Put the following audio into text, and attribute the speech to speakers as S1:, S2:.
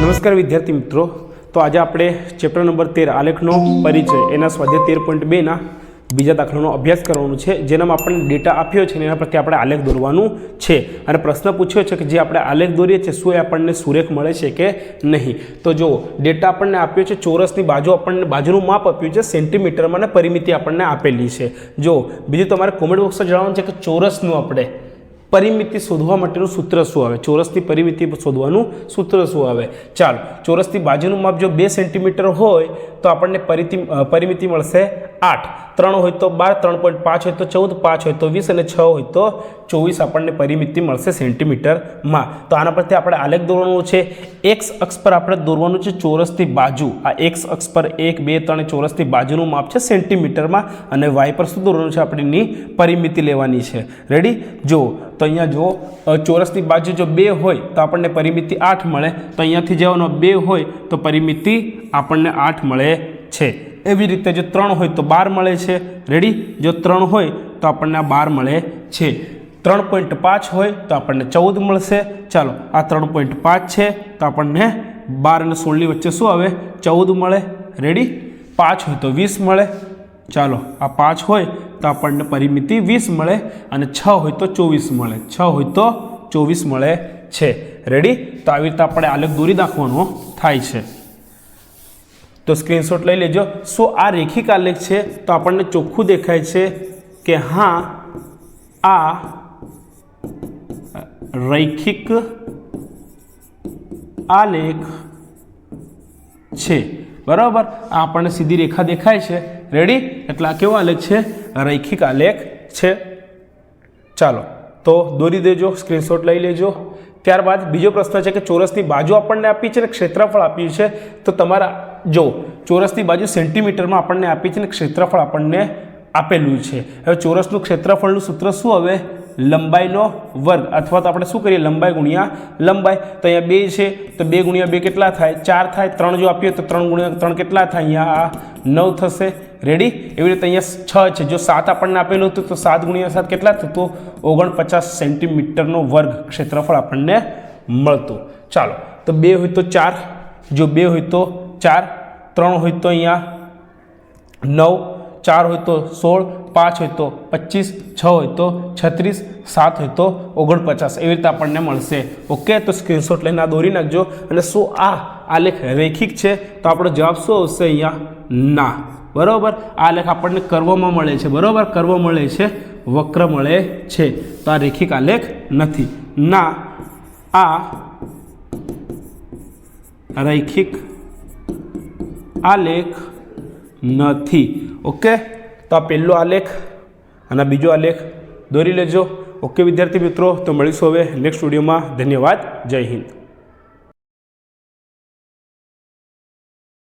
S1: નમસ્કાર વિદ્યાર્થી મિત્રો. તો આજે આપણે ચેપ્ટર નંબર તેર આલેખનો પરિચય, એના સ્વાધ્યાય તેર પોઈન્ટ બેના બીજા દાખલાનો અભ્યાસ કરવાનો છે, જેનામાં આપણને ડેટા આપ્યો છે એના પરથી આપણે આલેખ દોરવાનું છે. અને પ્રશ્ન પૂછ્યો છે કે જે આપણે આલેખ દોરીએ છીએ, શું એ આપણને સુરેખ મળે છે કે નહીં? તો જો ડેટા આપણને આપ્યો છે, ચોરસની બાજુ આપણને બાજુનું માપ આપ્યું છે, સેન્ટીમીટરમાં અને પરિમિતિ આપણને આપેલી છે. જો બીજું તમારે કોમેન્ટ બોક્સમાં જણાવવાનું છે કે ચોરસનું આપણે પરિમિતિ શોધવા માટેનું સૂત્ર શું આવે? ચોરસની પરિમિતિ શોધવાનું સૂત્ર શું આવે? ચાલો ચોરસની બાજુનું માપ જો બે સેન્ટીમીટર હોય, તો આપણને પરિમિતિ મળશે આઠ. ત્રણ હોય તો બાર, ત્રણ પોઈન્ટ પાંચ હોય તો ચૌદ, પાંચ હોય તો વીસ અને છ હોય તો ચોવીસ આપણને પરિમિતિ મળશે સેન્ટીમીટરમાં. તો આના પરથી આપણે આલેખ દોરવાનું છે. એક્સ અક્ષ પર આપણે દોરવાનું છે ચોરસની બાજુ. આ એક્સ અક્ષ પર એક, બે, ત્રણ ચોરસની બાજુનું માપ છે સેન્ટીમીટરમાં અને વાય પર શું દોરવાનું છે આપણે એની પરિમિતિ લેવાની છે. રેડી જો તો અહીંયા જો ચોરસની બાજુ જો બે હોય તો આપણને પરિમિતિ આઠ મળે. તો અહીંયાથી જવાનો બે હોય તો પરિમિતિ આપણને આઠ મળે છે. એવી રીતે જો ત્રણ હોય તો બાર મળે છે. રેડી જો ત્રણ હોય તો આપણને બાર મળે છે. ત્રણ પોઈન્ટ પાંચ હોય તો આપણને ચૌદ મળશે. ચાલો, આ ત્રણ પોઈન્ટ પાંચ છે. તો આપણને બાર અને સોળની વચ્ચે શું આવે? ચૌદ મળે. રેડી પાંચ હોય તો વીસ મળે. ચાલો, આ પાંચ હોય તો આપણને પરિમિતિ વીસ મળે અને છ હોય તો ચોવીસ મળે. છ હોય તો ચોવીસ મળે છે. રેડી તો આવી રીતે આપણે આલેખ દોરી નાખવાનો થાય છે. તો સ્ક્રીનશોટ લઈ લેજો. શું આ રેખિક આલેખ છે? તો આપણને ચોખ્ખું દેખાય છે કે હા, આ રૈખિક આલેખ છે. બરાબર? આ આપણને સીધી રેખા દેખાય છે. રેડી એટલે આ કેવો આલેખ છે? રૈખિક આલેખ છે. ચાલો, તો દોરી દેજો સ્ક્રીનશોટ લઈ લેજો. ત્યારબાદ બીજો પ્રશ્ન છે કે ચોરસની બાજુ આપણને આપી છે ને ક્ષેત્રફળ આપ્યું છે? તો તમારા જો, ચોરસની બાજુ સેન્ટીમીટરમાં આપણને આપી છે ને ક્ષેત્રફળ આપણને આપેલું છે. હવે ચોરસનું ક્ષેત્રફળનું સૂત્ર શું હવે? લંબાઈનો વર્ગ. અથવા તો આપણે શું કરીએ? લંબાઈ ગુણ્યા લંબાઈ. તો અહીંયા બે છે, તો બે ગુણ્યા બે કેટલા થાય? ચાર થાય. ત્રણ જો આપીએ તો ત્રણ ગુણ્યા ત્રણ કેટલા થાય? અહીંયા આ નવ થશે. રેડી એવી રીતે અહીંયા છ છે. જો સાત આપણને આપેલું હતું તો સાત ગુણ્યા સાત કેટલા થતું? ઓગણપચાસ સેન્ટીમીટરનો વર્ગ ક્ષેત્રફળ આપણને મળતું. ચાલો. તો બે હોય તો ચાર. જો બે હોય તો ચાર, ત્રણ હોય તો અહીંયા નવ, ચાર હોય તો સોળ, પાંચ હોય તો પચીસ, છ હોય તો છત્રીસ, સાત હોય તો ઓગણપચાસ. એવી રીતે આપણને મળશે. ઓકે, તો સ્ક્રીનશોટ લઈને આ દોરી નાખજો. અને શું આ આલેખ રેખિક છે? તો આપણો જવાબ શું આવશે અહીંયા? ના. બરાબર? આ લેખ આપણને કર્વમાં મળે છે. બરાબર? કર્વ મળે છે. વક્ર મળે છે. તો આ રેખિક આલેખ નથી. ના, આ રૈખિક આલેખ નથી. ઓકે તો આ પહેલો આલેખ અને બીજો આલેખ દોરી લેજો. ઓકે વિદ્યાર્થી મિત્રો, તો મળીશું હવે નેક્સ્ટ વિડીયોમાં ધન્યવાદ. જય હિન્દ.